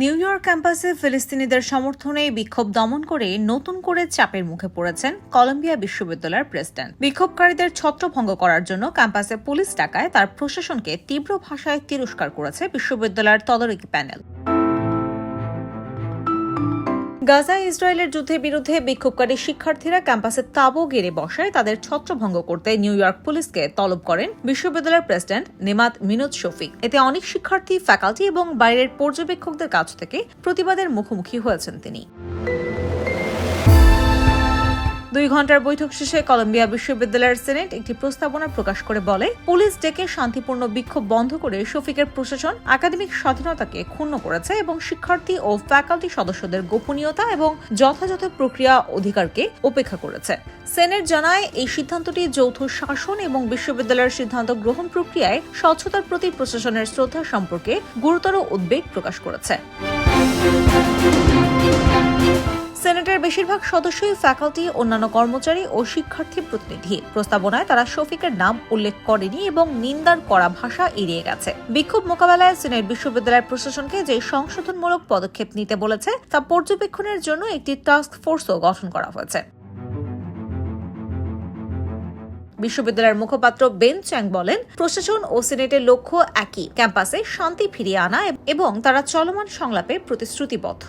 New York ক্যাম্পাসে ফিলিস্তিনিদের সমর্থনে বিক্ষোভ দমন করে নতুন করে চাপের মুখে পড়েছেন কলম্বিয়া বিশ্ববিদ্যালয়ের প্রেসিডেন্ট। বিক্ষোভকারীদের ছত্রভঙ্গ করার জন্য ক্যাম্পাসে পুলিশ ডাকায় তার প্রশাসনকে তীব্র ভাষায় তিরস্কার করেছে বিশ্ববিদ্যালয়ের তদারকি প্যানেল। গাজা ইসরায়েলের যুদ্ধের বিরুদ্ধে বিক্ষোভকারী শিক্ষার্থীরা ক্যাম্পাসে তাবু গেড়ে বসায় তাদের ছত্রভঙ্গ করতে নিউ ইয়র্ক পুলিশকে তলব করেন বিশ্ববিদ্যালয়ের প্রেসিডেন্ট নেমাত মিনোদ শফিক। এতে অনেক শিক্ষার্থী, ফ্যাকাল্টি এবং বাইরের পর্যবেক্ষকদের কাছ থেকে প্রতিবাদের মুখোমুখি হয়েছেন তিনি। দুই ঘণ্টার বৈঠক শেষে কলম্বিয়া বিশ্ববিদ্যালয়ের সেনেট একটি প্রস্তাবনা প্রকাশ করে বলে, পুলিশ ডেকে শান্তিপূর্ণ বিক্ষোভ বন্ধ করে শফিকের প্রশাসন একাডেমিক স্বাধীনতাকে ক্ষুণ্ণ করেছে এবং শিক্ষার্থী ও ফ্যাকাল্টি সদস্যদের গোপনীয়তা এবং যথাযথ প্রক্রিয়া অধিকারকে উপেক্ষা করেছে। সেনেট জানায়, এই সিদ্ধান্তটি যৌথ শাসন এবং বিশ্ববিদ্যালয়ের সিদ্ধান্ত গ্রহণ প্রক্রিয়ায় স্বচ্ছতার প্রতি প্রশাসনের শ্রদ্ধা সম্পর্কে গুরুতর উদ্বেগ প্রকাশ করেছে। বেশিরভাগ সদস্যই ফ্যাকাল্টি অন্যান্য কর্মচারী ও শিক্ষার্থী প্রতিনিধি। প্রস্তাবনায় তারা শফিকের নাম উল্লেখ করেনি এবং নিন্দার করা ভাষা এড়িয়ে গেছে। বিক্ষোভ মোকাবেলায় সিনেট বিশ্ববিদ্যালয়ের প্রশাসনকে যে সংশোধনমূলক পদক্ষেপ নিতে বলেছে, তা পর্যবেক্ষণের জন্য একটি টাস্ক ফোর্সও গঠন করা হয়েছে। বিশ্ববিদ্যালয়ের মুখপাত্র বেন চ্যাং বলেন, প্রশাসন ও সিনেটের লক্ষ্য একই। ক্যাম্পাসে শান্তি ফিরিয়ে আনা এবং তারা চলমান সংলাপে প্রতিশ্রুতিবদ্ধ।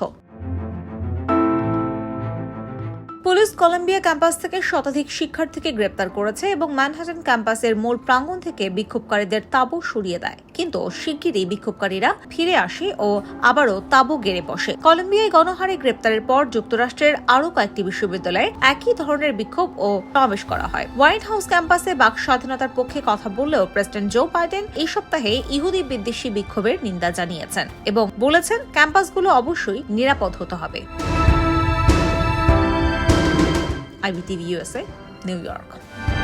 পুলিশ কলম্বিয়া ক্যাম্পাস থেকে শতাধিক শিক্ষার্থীকে গ্রেপ্তার করেছে এবং ম্যানহাটন ক্যাম্পাসের মূল প্রাঙ্গণ থেকে বিক্ষোভকারীদের তাঁবু সরিয়ে দেয়। কিন্তু শিগগিরই বিক্ষোভকারীরা ফিরে আসে ও আবারও তাঁবু গেড়ে বসে। কলম্বিয়ায় গণহারে গ্রেপ্তারের পর যুক্তরাষ্ট্রের আরও কয়েকটি বিশ্ববিদ্যালয়ে একই ধরনের বিক্ষোভ ও সমাবেশ করা হয়। হোয়াইট হাউস ক্যাম্পাসে বাক স্বাধীনতার পক্ষে কথা বললেও প্রেসিডেন্ট জো বাইডেন এই সপ্তাহে ইহুদি বিদ্বেষী বিক্ষোভের নিন্দা জানিয়েছেন এবং বলেছেন, ক্যাম্পাসগুলো অবশ্যই নিরাপদ হতে হবে। IBTV USA, New York.